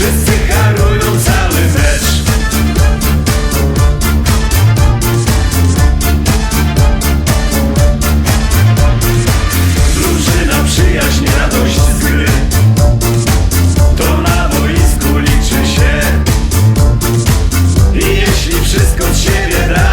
Wszyscy harują cały mecz. Drużyna, przyjaźń, radość z gry. To na boisku liczy się. I jeśli wszystko od siebie da